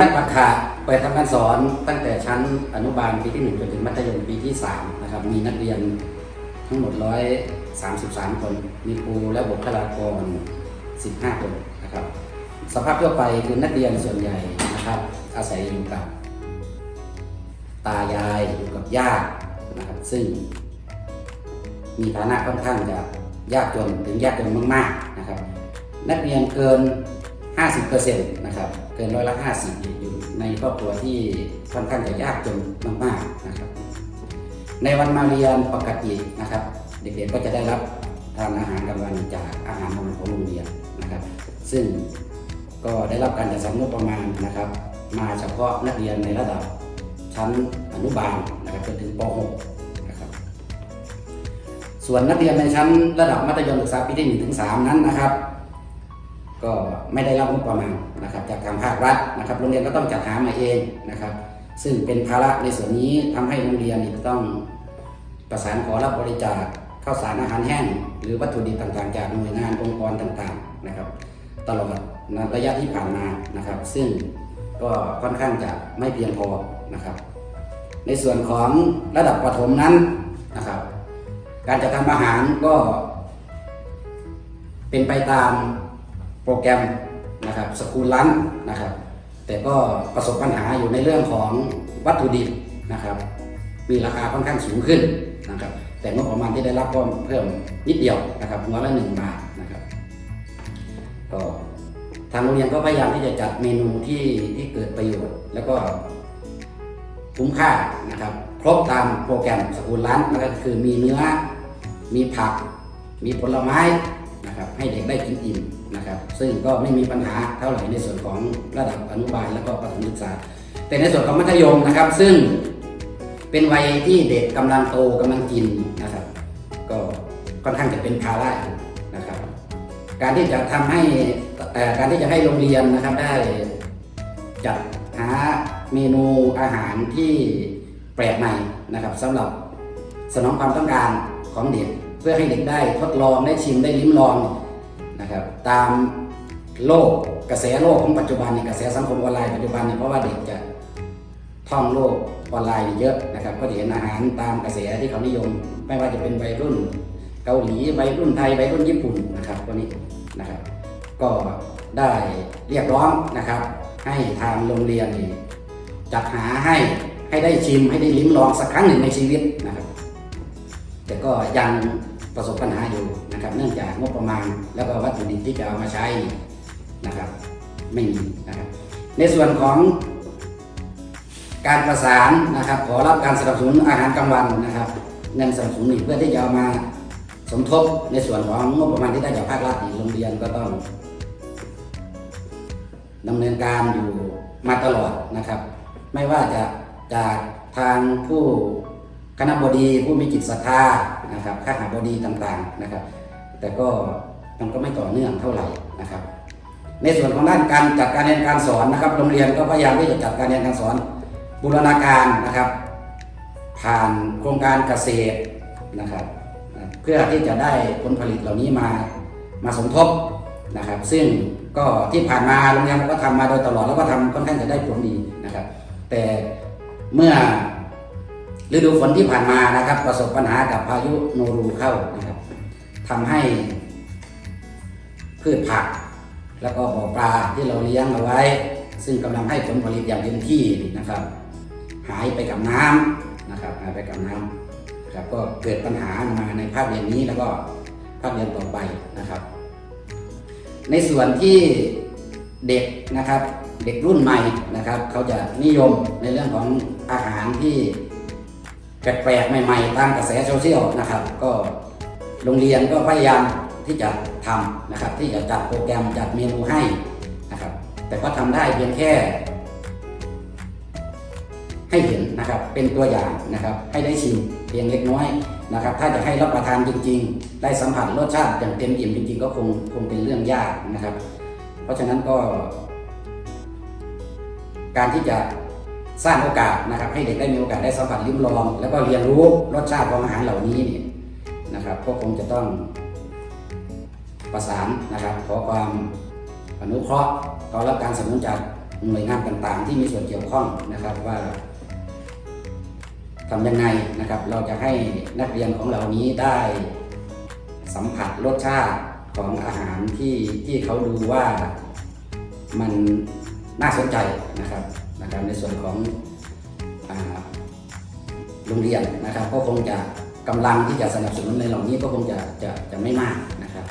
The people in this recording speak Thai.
นักปักขาเปิดทำการสอนตั้งแต่ชั้นอนุบาลปีที่1จนถึงมัธยมปีที่3นะครับมีนักเรียนทั้งหมด 133 คน มีครูและบุคลากร 15 คนนะครับสภาพทั่วไปคือนักเรียนส่วนใหญ่นะครับอาศัยอยู่กับตายายอยู่กับญาตินะครับซึ่ง มีฐานะค่อนข้างจะยากจนถึงยากจนมากๆนะครับ นักเรียนเกิน 50%นะครับเกินร้อยละ 50 อยู่ในครอบครัวที่ค่อนข้างจะยากจนมากๆนะครับในวันมาเรียนปกตินะครับ เด็กๆก็จะได้รับทานอาหารกลางวันจากอาหารของโรงเรียนนะครับ ซึ่งก็ได้รับการจัดสรรงบประมาณนะครับ มาเฉพาะนักเรียนในระดับชั้นอนุบาลนะครับจนถึงป .6 นะครับส่วนนักเรียนในชั้นระดับมัธยมศึกษาปีที่1ถึง3นั้นนะครับ ก็ไม่ได้รับงบประมาณนะครับจากทางภาครัฐนะครับ โรงเรียนก็ต้องจัดหามาเองนะครับ ซึ่งเป็นภาระในส่วนนี้ทำให้โรงเรียนต้องประสานขอรับบริจาคข้าวสารอาหารแห้ง หรือวัตถุดิบต่างๆ จากหน่วยงานองค์กรต่างๆนะครับ ตลอดระยะที่ผ่านมานะครับ ซึ่งก็ค่อนข้างจะไม่เพียงพอนะครับ ในส่วนของระดับประถมนั้นนะครับ การจัดทำอาหารก็เป็นไปตาม โปรแกรมนะครับสกูลลันนะครับ แต่ก็ประสบปัญหาอยู่ในเรื่องของวัตถุดิบนะครับ มีราคาค่อนข้างสูงขึ้นนะครับ แต่งบประมาณที่ได้รับก็เพิ่มนิดเดียวนะครับหัวละหนึ่งบาทนะครับก็ทางโรงเรียนก็พยายามที่จะจัดเมนูที่ที่เกิดประโยชน์ แล้วก็คุ้มค่านะครับ ครบตามโปรแกรมสกูลร้านก็คือมีเนื้อ มีผัก มีผลไม้นะครับ ให้เด็กได้กินอิ่ม นะครับ ซึ่งก็ไม่มีปัญหาเท่าไหร่ในส่วนของระดับอนุบาลแล้วก็ประถมศึกษา แต่ในส่วนของมัธยมนะครับ ซึ่งเป็นวัยที่เด็กกำลังโตกำลังกินนะครับ ก็ค่อนข้างจะเป็นภาระนะครับ การที่จะทำให้เอ่การที่จะให้โรงเรียนนะครับได้จัดหาเมนูอาหารที่แปลกใหม่นะครับสำหรับสนองความต้องการของเด็กเพื่อให้เด็กได้ทดลองได้ชิมได้ลิ้มลอง นะครับตามโลกกระแสโลกของปัจจุบันในกระแสสังคมออนไลน์ปัจจุบันเนี่ยเพราะว่าเด็กจะท่องโลกออนไลน์เยอะนะครับ ก็จะเห็นอาหารตามกระแสที่เขานิยม ไม่ว่าจะเป็นวัยรุ่นเกาหลีวัยรุ่นไทยวัยรุ่นญี่ปุ่นนะครับพวกนี้นะครับก็ได้เรียกร้องนะครับ ให้ทางโรงเรียนจัดหาให้ให้ได้ชิมให้ได้ลิ้มลองสักครั้งหนึ่งในชีวิตนะครับ แต่ก็ยังประสบปัญหาอยู่ นะครับเนื่องจากงบประมาณ แล้วก็วัตถุดิบที่จะเอามาใช้นะครับไม่มีนะครับในส่วนของการประสานนะครับขอรับการสนับสนุนอาหารกลางวันนะครับเงินสนับสนุนเพื่อที่จะเอามาสมทบในส่วนของงบประมาณที่ได้จากภาครัฐอีกโรงเรียนก็ต้องดำเนินการอยู่มาตลอดนะครับ ไม่ว่าจะจากทางผู้คณะบดีผู้มีจิตศรัทธานะครับข้าหาบดีต่างๆนะครับ แต่ก็มันก็ไม่ต่อเนื่องเท่าไหร่นะครับ ในส่วนของด้านการจัดการเรียนการสอนนะครับ โรงเรียนก็พยายามที่จะจัดการเรียนการสอนบูรณาการนะครับ ผ่านโครงการเกษตรนะครับ เพื่อที่จะได้ผลผลิตเหล่านี้มามาสมทบนะครับ ซึ่งก็ที่ผ่านมาโรงเรียนก็ทำมาโดยตลอดแล้วก็ทำค่อนข้างจะได้ผลดีนะครับ แต่เมื่อฤดูฝนที่ผ่านมานะครับ ประสบปัญหากับพายุโนรูเข้านะครับ ทำให้พืชผัก แล้วก็บ่อปลาที่เราเลี้ยงเอาไว้ ซึ่งกำลังให้ผลผลิตอย่างเต็มที่นะครับ หายไปกับน้ำนะครับหายไปกับน้ำนะครับก็เกิดปัญหามาในภาคเรียนนี้แล้วก็ภาคเรียนต่อไปนะครับ ในส่วนที่เด็กนะครับเด็กรุ่นใหม่นะครับ เขาจะนิยมในเรื่องของอาหารที่แปลกๆใหม่ ๆ ตามกระแสโซเชียลนะครับ ก็ โรงเรียนก็พยายามที่จะทำนะครับ ที่จะจัดโปรแกรมจัดเมนูให้นะครับ แต่ก็ทำได้เพียงแค่ ให้เห็นนะครับเป็นตัวอย่างนะครับ ให้ได้ชิมเพียงเล็กน้อยนะครับ ถ้าจะให้รับประทานจริง ๆ ได้สัมผัสรสชาติอย่างเต็มอิ่มจริง ๆ ก็คงคงเป็นเรื่องยากนะครับ เพราะฉะนั้นก็ การที่จะสร้างโอกาสนะครับ ให้เด็กได้มีโอกาสได้สัมผัสลิ้มลอง แล้วก็เรียนรู้รสชาติของอาหารเหล่านี้เนี่ย นะครับ ก็คงจะต้องประสานนะครับ ขอความอนุเคราะห์ขอรับการสนับสนุนจากหน่วยงานต่างๆ ที่มีส่วนเกี่ยวข้องนะครับว่าทำยังไงนะครับ เราจะให้นักเรียนของเรานี้ได้สัมผัสรสชาติของอาหารที่ที่เขาดูว่ามันน่าสนใจนะครับนะครับในส่วนของโรงเรียนนะครับ ก็คงจะ กำลังที่จะสนับสนุนในเหล่านี้ก็คงจะจะจะไม่มากนะครับ